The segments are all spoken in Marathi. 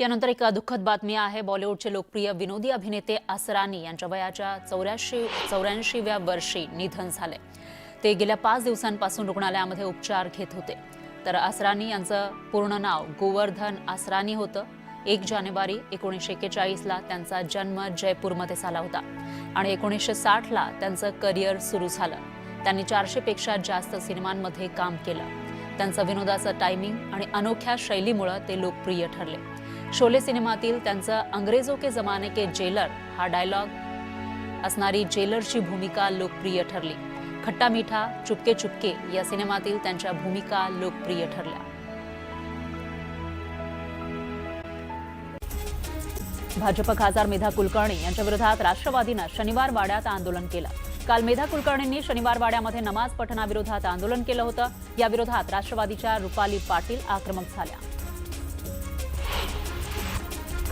यानंतर एक दुःखद बातमी आहे. बॉलिवूडचे लोकप्रिय विनोदी अभिनेते असरानी यांच्या वयाच्या चौऱ्याऐंशी चौऱ्याऐंशीव्या वर्षी निधन झाले. ते गेल्या पाच दिवसांपासून रुग्णालयामध्ये उपचार घेत होते. तर असरानी यांचं पूर्ण नाव गोवर्धन असरानी होतं. एक जानेवारी एकोणीसशे एक्केचाळीसला त्यांचा जन्म जयपूरमध्ये झाला होता आणि एकोणीसशे साठला त्यांचं करिअर सुरू झालं. त्यांनी चारशेपेक्षा जास्त सिनेमांमध्ये काम केलं. त्यांचं विनोदाचं टायमिंग आणि अनोख्या शैलीमुळं ते लोकप्रिय ठरले. शोले सिनेमातील त्यांचं अंग्रेजो के जमाने के जेलर हा डायलॉग असणारी जेलरची भूमिका लोकप्रिय ठरली. खट्टा मिठा चुपके चुपके या सिनेमातील त्यांच्या भूमिका लोकप्रिय ठरल्या. भाजप खासदार मेधा कुलकर्णी यांच्या विरोधात राष्ट्रवादीनं शनिवार वाड्यात आंदोलन केलं. काल मेधा कुलकर्णींनी शनिवार वाड्यामध्ये नमाज पठणाविरोधात आंदोलन केलं होतं. या विरोधात राष्ट्रवादीच्या रुपाली पाटील आक्रमक झाल्या.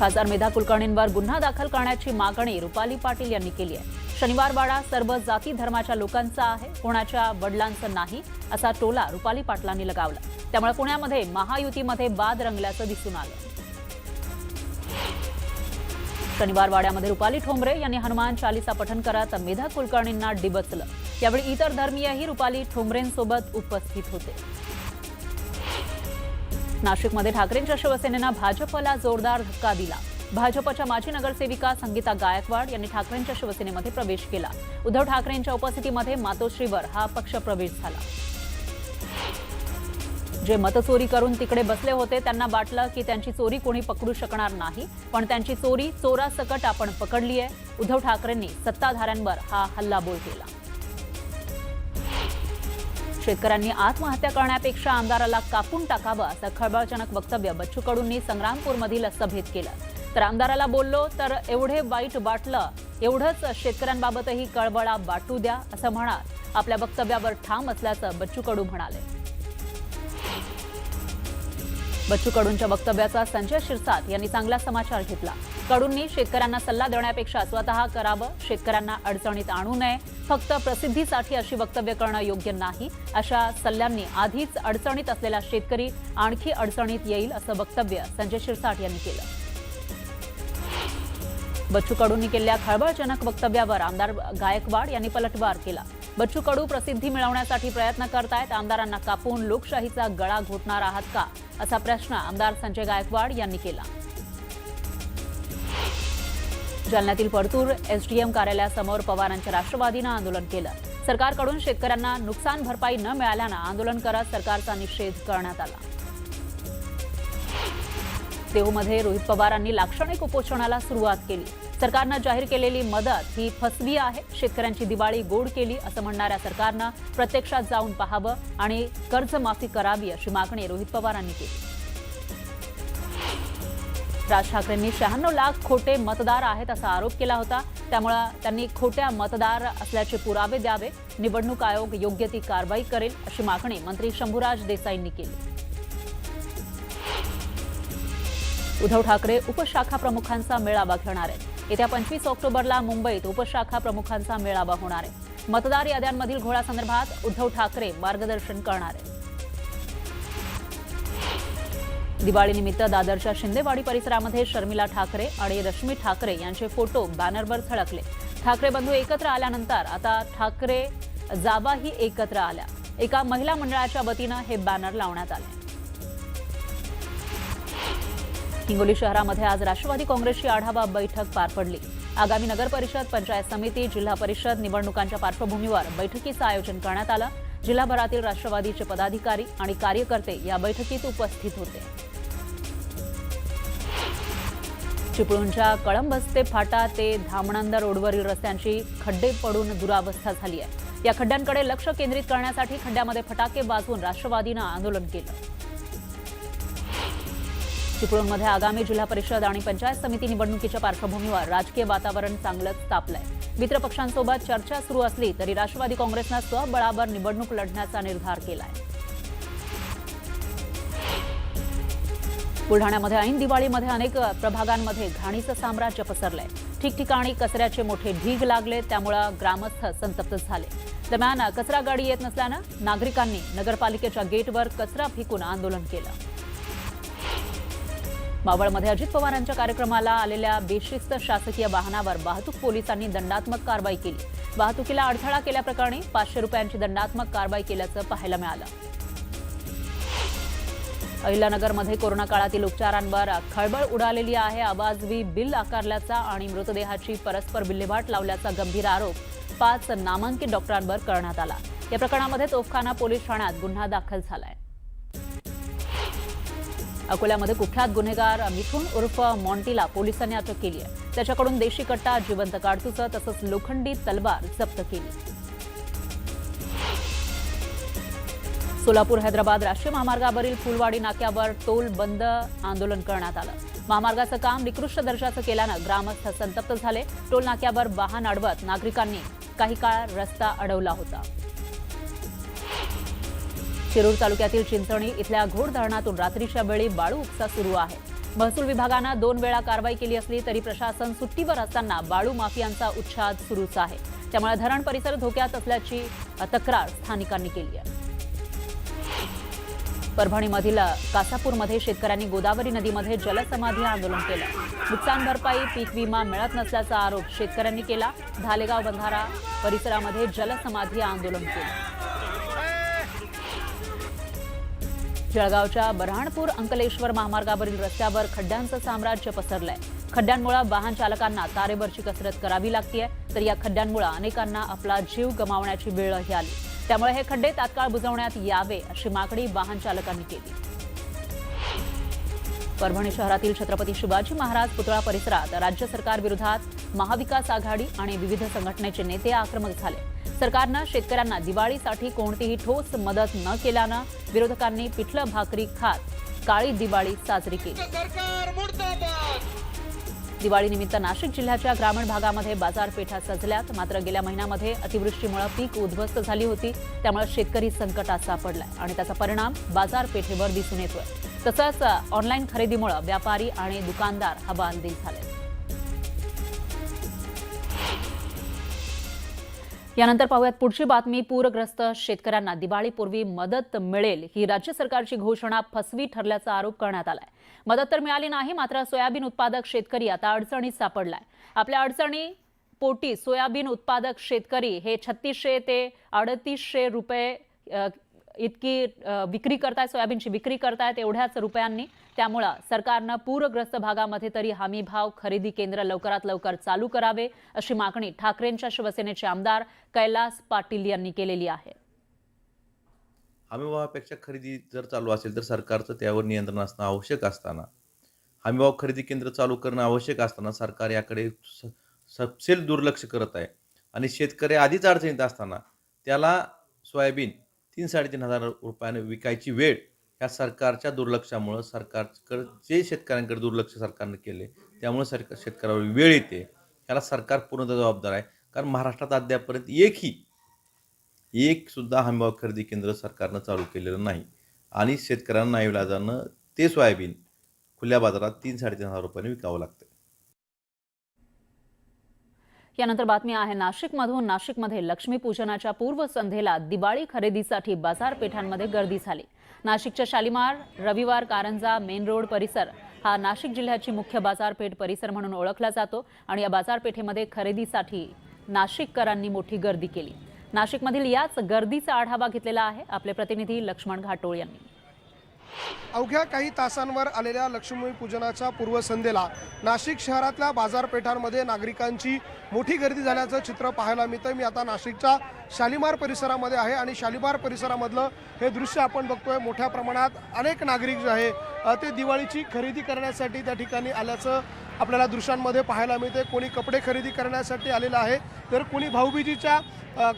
खासदार मेधा कुलकर्णींवर गुन्हा दाखल करण्याची मागणी रुपाली पाटील यांनी केली आहे. शनिवार वाडा सर्व जाती धर्माच्या लोकांचा आहे. कोणाच्या वडिलांचं नाही असा टोला रुपाली पाटलांनी लगावला. त्यामुळे पुण्यामध्ये महायुतीमध्ये बाद रंगल्याचं दिसून आलं. शनिवार वाड्यामध्ये रुपाली ठोंबरे यांनी हनुमान चालीसा पठन करत मेधा कुलकर्णींना डिबचलं. यावेळी इतर धर्मीयही रुपाली ठोंबरेंसोबत उपस्थित होते. नाशिकमध्ये ठाकरेंच्या शिवसेनेनं भाजपला जोरदार धक्का दिला. भाजपच्या माजी नगरसेविका संगीता गायकवाड यांनी ठाकरेंच्या शिवसेनेमध्ये प्रवेश केला. उद्धव ठाकरेंच्या उपस्थितीमध्ये मातोश्रीवर हा पक्ष प्रवेश झाला. जे मतचोरी करून तिकडे बसले होते त्यांना वाटलं की त्यांची चोरी कोणी पकडू शकणार नाही पण त्यांची चोरी चोरासकट आपण पकडली आहे उद्धव ठाकरेंनी सत्ताधाऱ्यांवर हा हल्लाबोल केला. शेतकऱ्यांनी आत्महत्या करण्यापेक्षा आमदाराला कापून टाकावं असं खळबळजनक वक्तव्य बच्चू कडूंनी संग्रामपूरमधील सभेत केलं. तर आमदाराला बोललो तर एवढे वाईट वाटलं एवढंच शेतकऱ्यांबाबतही कळबळा वाटू द्या असं म्हणत आपल्या वक्तव्यावर ठाम असल्याचं बच्चू कडू म्हणाले. बच्चू कडूंच्या वक्तव्याचा संजय शिरसाट यांनी चांगला समाचार घेतला. कडूंनी शेतकऱ्यांना सल्ला देण्यापेक्षा स्वतः करावं शेतकऱ्यांना अडचणीत आणू नये फक्त प्रसिद्धीसाठी अशी वक्तव्य करणं योग्य नाही. अशा सल्ल्यांनी आधीच अडचणीत असलेला शेतकरी आणखी अडचणीत येईल असं वक्तव्य संजय शिरसाट यांनी केलं. बच्चू कडूंनी केलेल्या खळबळजनक वक्तव्यावर आमदार गायकवाड यांनी पलटवार केला. बच्चू कडू प्रसिद्धी मिळवण्यासाठी प्रयत्न करतायत आमदारांना कापून लोकशाहीचा गळा घोटणार आहात का? असा प्रश्न आमदार संजय गायकवाड यांनी केला. जालन्यातील परतूर एसडीएम कार्यालयासमोर पवारांच्या राष्ट्रवादीनं आंदोलन केलं. सरकारकडून शेतकऱ्यांना नुकसान भरपाई न मिळाल्यानं आंदोलन करत सरकारचा निषेध करण्यात आला. देहूमध्ये रोहित पवारांनी लाक्षणिक उपोषणाला सुरुवात केली. सरकारनं जाहीर केलेली मदत ही फसवी आहे. शेतकऱ्यांची दिवाळी गोड केली असं म्हणणाऱ्या सरकारनं प्रत्यक्षात जाऊन पाहावं आणि कर्जमाफी करावी अशी मागणी रोहित पवारांनी केली. राज ठाकरेंनी शहाण्णव लाख खोटे मतदार आहेत असा आरोप केला होता. त्यामुळे त्यांनी खोट्या मतदार असल्याचे पुरावे द्यावे. निवडणूक आयोग योग्य ती कारवाई करेल अशी मागणी मंत्री शंभूराज देसाईंनी केली. उद्धव ठाकरे उपशाखा प्रमुखांचा मेळावा घेणार आहेत. येत्या पंचवीस ऑक्टोबरला मुंबईत उपशाखा प्रमुखांचा मेळावा होणार आहे. मतदार याद्यांमधील घोळासंदर्भात उद्धव ठाकरे मार्गदर्शन करणार आहेत. दिवाळीनिमित्त दादरच्या शिंदेवाडी परिसरामध्ये शर्मिला ठाकरे आणि रश्मी ठाकरे यांचे फोटो बॅनरवर झळकले ठाकरे बंधू एकत्र आल्यानंतर आता ठाकरे जावाही एकत्र आल्या. एका महिला मंडळाच्या वतीनं हे बॅनर लावण्यात आले. हिंगोली शहरामध्ये आज राष्ट्रवादी काँग्रेसची आढावा बैठक पार पडली. आगामी नगर परिषद पंचायत समिती जिल्हा परिषद निवडणुकांच्या पार्श्वभूमीवर बैठकीचं आयोजन करण्यात आलं. जिल्हाभरातील राष्ट्रवादीचे पदाधिकारी आणि कार्यकर्ते या बैठकीत उपस्थित होते. चिपळूणच्या कळंबस्ते फाटा ते धामणंद रोडवरील रस्त्यांची खड्डे पडून दुरावस्था झाली आहे. या खड्ड्यांकडे लक्ष केंद्रित करण्यासाठी खड्ड्यामध्ये फटाके वाजवून राष्ट्रवादीनं आंदोलन केलं. चिपळूणमध्ये आगामी जिल्हा परिषद आणि पंचायत समिती निवडणुकीच्या पार्श्वभूमीवर राजकीय वातावरण चांगलंच तापलंय. मित्र पक्षांसोबत चर्चा सुरू असली तरी राष्ट्रवादी काँग्रेसनं स्वबळावर निवडणूक लढण्याचा निर्धार केलाय. बुलढाण्यामध्ये ऐन दिवाळीमध्ये अनेक प्रभागांमध्ये घाणीचं साम्राज्य पसरलंय. ठिकठिकाणी कचऱ्याचे मोठे ढीग लागले त्यामुळं ग्रामस्थ संतप्त झाले. दरम्यान कचरा गाडी येत नसल्यानं नागरिकांनी नगरपालिकेच्या गेटवर कचरा फेकून आंदोलन केलं. मावळमध्ये अजित पवारांच्या कार्यक्रमाला आलेल्या बेशिस्त शासकीय वाहनावर वाहतूक पोलिसांनी दंडात्मक कारवाई केली. वाहतुकीला अडथळा केल्याप्रकरणी पाचशे रुपयांची दंडात्मक कारवाई केल्याचं पाहायला मिळालं. अहिल्यानगरमध्ये कोरोना काळातील उपचारांवर खळबळ उडालेली आहे. आवाजवी बिल आकारल्याचा आणि मृतदेहाची परस्पर विल्हेवाट लावल्याचा गंभीर आरोप पाच नामांकित डॉक्टरांवर करण्यात आला. या प्रकरणामध्ये तोफखाना पोलीस ठाण्यात गुन्हा दाखल झालाय. अकोल्यामध्ये कुख्यात गुन्हेगार मिथुन उर्फ मॉन्टीला पोलिसांनी अटक केली आहे. त्याच्याकडून देशी कट्टा जिवंत काडतुसं तसंच लोखंडी तलवार जप्त केली. सोलापूर हैदराबाद राष्ट्रीय महामार्गावरील फुलवाडी नाक्यावर टोल बंद आंदोलन करण्यात आलं. महामार्गाचं काम निकृष्ट दर्जाचं केल्यानं ग्रामस्थ संतप्त झाले. टोल नाक्यावर वाहन अडवत नागरिकांनी काही काळ रस्ता अडवला होता. शिरूर तालुक्यातील चिंचणी इथल्या घोड धरणातून रात्रीच्या वेळी बाळू उपसा सुरू आहे. महसूल विभागानं दोन वेळा कारवाई केली असली तरी प्रशासन सुट्टीवर असताना बाळू माफियांचा उच्छाद सुरूच आहे. त्यामुळे धरण परिसर धोक्यात असल्याची तक्रार स्थानिकांनी केली आहे. परभणीमधील कासापूरमध्ये शेतकऱ्यांनी गोदावरी नदीमध्ये जलसमाधी आंदोलन केलं. नुकसान भरपाई पीक विमा मिळत नसल्याचा आरोप शेतकऱ्यांनी केला. धालेगाव बंधारा परिसरामध्ये जलसमाधी आंदोलन केलं. जळगावच्या बऱ्हाणपूर अंकलेश्वर महामार्गावरील रस्त्यावर खड्ड्यांचं साम्राज्य पसरलंय. खड्ड्यांमुळे वाहन चालकांना तारेवरची कसरत करावी लागतीये. तर या खड्ड्यांमुळे अनेकांना आपला जीव गमावण्याची वेळही आली. त्यामुळे हे खड्डे तात्काळ बुजवण्यात यावे अशी मागणी वाहन चालकांनी केली. परभणी शहरातील छत्रपती शिवाजी महाराज पुतळा परिसरात राज्य सरकार विरोधात महाविकास आघाडी आणि विविध संघटनेचे नेते आक्रमक झाले. सरकारनं शेतकऱ्यांना दिवाळीसाठी कोणतीही ठोस मदत न केल्यानं विरोधकांनी पिठलं भाकरी खात काळी दिवाळी साजरी केली. दिवाळीनिमित्त नाशिक जिल्ह्याच्या ग्रामीण भागामध्ये बाजारपेठा सजल्यात. मात्र गेल्या महिन्यामध्ये अतिवृष्टीमुळे पीक उद्ध्वस्त झाली होती. त्यामुळे शेतकरी संकटात सापडलाय आणि त्याचा परिणाम बाजारपेठेवर दिसून येतोय. तसंच ऑनलाईन खरेदीमुळे व्यापारी आणि दुकानदार हवालदिल झाले यानंतर पाहूयात पुढची बातमी. पूरग्रस्त शेतकऱ्यांना दिवाळीपूर्वी मदत मिळेल ही राज्य सरकारची घोषणा फसवी ठरल्याचा आरोप करण्यात आलाय. मदत तर मिळाली नाही मात्र सोयाबीन उत्पादक शेतकरी आता अडचणीत सापडलाय. आपल्या अडचणी पोटी सोयाबीन उत्पादक शेतकरी हे छत्तीसशे ते अडतीसशे रुपये इतकी विक्री करतायत सोयाबीनची विक्री करतायत एवढ्याच रुपयांनी. त्यामुळं सरकारनं पूरग्रस्त भागामध्ये तरी हमी भाव खरेदी केंद्र लवकरात लवकर चालू करावे अशी मागणी ठाकरेंच्या शिवसेनेचे आमदार कैलास पाटील यांनी केलेली आहे. हमीभावापेक्षा खरेदी जर चालू असेल तर सरकारचं त्यावर नियंत्रण असणं आवश्यक असताना हमीभाव खरेदी केंद्र चालू करणं आवश्यक असताना सरकार याकडे स सपशेल दुर्लक्ष करत आहे. आणि शेतकरी आधीच अडचणीत असताना त्याला सोयाबीन तीन साडेतीन हजार रुपयाने विकायची वेळ ह्या सरकारच्या दुर्लक्षामुळं सरकारकडे जे शेतकऱ्यांकडे दुर्लक्ष सरकारनं केले त्यामुळे सरकार शेतकऱ्यावर वेळ येते. ह्याला सरकार पूर्णतः जबाबदार आहे. कारण महाराष्ट्रात अद्यापर्यंत एकही एक सुद्धा हमीभाव खरेदी केंद्र सरकारनं चालू केलेलं नाही. आणि शेतकऱ्यांना नाईलाजानं ते सोयाबीन खुल्या बाजारात तीन साडेतीन हजार रुपयांनी विकावं लागतं यानंतर बातमी आहे नाशिकमधून. नाशिकमध्ये लक्ष्मीपूजनाच्या पूर्वसंध्येला दिवाळी खरेदीसाठी बाजारपेठांमध्ये गर्दी झाली. नाशिकच्या शालिमार रविवार कारंजा मेन रोड परिसर हा नाशिक जिल्ह्याची मुख्य बाजारपेठ परिसर म्हणून ओळखला जातो आणि या बाजारपेठेमध्ये खरेदीसाठी नाशिककरांनी मोठी गर्दी केली. नाशिकमधील याच गर्दीचा आढावा घेतलेला आहे आपले प्रतिनिधी लक्ष्मण घाटोळ यांनी. अवघ्या काही तासांवर आलेल्या लक्ष्मी पूजनाच्या पूर्वसंध्येला नाशिक शहरातल्या बाजारपेठांमध्ये नागरिकांची मोठी गर्दी झाल्याचं चित्र पाहायला मिळतं मी आता नाशिकच्या शालिमार परिसरामध्ये आहे आणि शालिमार परिसरामधलं हे दृश्य आपण बघतोय. मोठ्या प्रमाणात अनेक नागरिक जे आहे ते दिवाळीची खरेदी करण्यासाठी त्या ठिकाणी आल्याचं आपल्याला दृश्यांमध्ये पाहायला मिळते कोणी कपडे खरेदी करण्यासाठी आलेलं आहे. तर कोणी भाऊबीजीच्या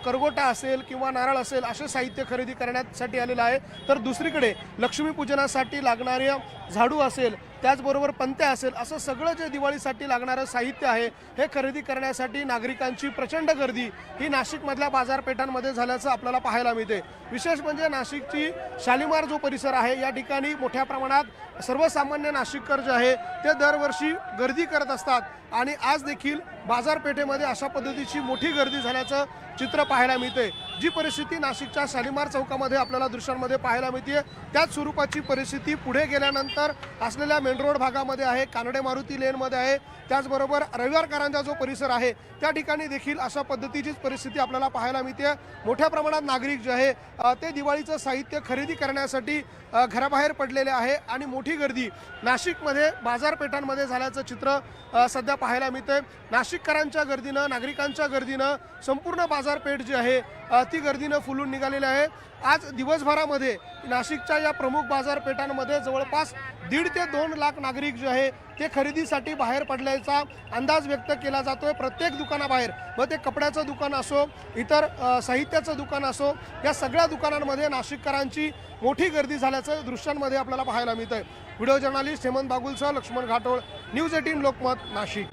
करगोटा असेल किंवा नारळ असेल असे साहित्य खरेदी करण्यासाठी आलेलं आहे. तर दुसरीकडे लक्ष्मीपूजनासाठी लागणारे झाडू असेल त्याचबरोबर पंत्या असेल असं सगळं जे दिवाळीसाठी लागणारं साहित्य आहे हे खरेदी करण्यासाठी नागरिकांची प्रचंड गर्दी ही नाशिकमधल्या बाजारपेठांमध्ये झाल्याचं आपल्याला पाहायला मिळते विशेष म्हणजे नाशिकची शालिमार जो परिसर आहे या ठिकाणी मोठ्या प्रमाणात सर्वसामान्य नाशिककर जे आहे ते दरवर्षी गर्दी करत असतात. आणि आज देखील बाजारपेठेमध्ये अशा पद्धतीची मोठी गर्दी झाल्याचं चित्र पाहायला मिळते जी परिस्थिती नाशिकच्या शालिमार चौकामध्ये आपल्याला दृश्यांमध्ये पाहायला मिळते त्याच स्वरूपाची परिस्थिती पुढे गेल्यानंतर असलेल्या मेन रोड भागामध्ये आहे कानडे मारुती लेनमध्ये आहे. त्याचबरोबर रविवारकरांचा जो परिसर आहे त्या ठिकाणी देखील अशा पद्धतीचीच परिस्थिती आपल्याला पाहायला मिळते मोठ्या प्रमाणात नागरिक जे आहे ते दिवाळीचं साहित्य खरेदी करण्यासाठी घराबाहेर पडलेले आहे आणि मोठी गर्दी नाशिकमध्ये बाजारपेठांमध्ये झाल्याचं चित्र सध्या पाहायला मिळतंय. नाशिककरांच्या गर्दीनं नागरिकांच्या गर्दीनं संपूर्ण बाजारपेठ जी आहे ती गर्दीनं फुलून निघालेली आहे. आज दिवसभरामध्ये नाशिकच्या या प्रमुख बाजारपेठांमध्ये जवळपास दीड ते दोन लाख नागरिक जे आहे ते खरेदीसाठी बाहेर पडल्याचा अंदाज व्यक्त केला जातोय. प्रत्येक दुकानाबाहेर मग ते कपड्याचं दुकान असो इतर साहित्याचं दुकान असो या सगळ्या दुकानांमध्ये नाशिककरांची मोठी गर्दी झाल्याचं दृश्यांमध्ये आपल्याला पाहायला मिळतंय. व्हिडिओ जर्नालिस्ट हेमंत बागुलसह लक्ष्मण घाटोळ न्यूज एटीन लोकमत नाशिक.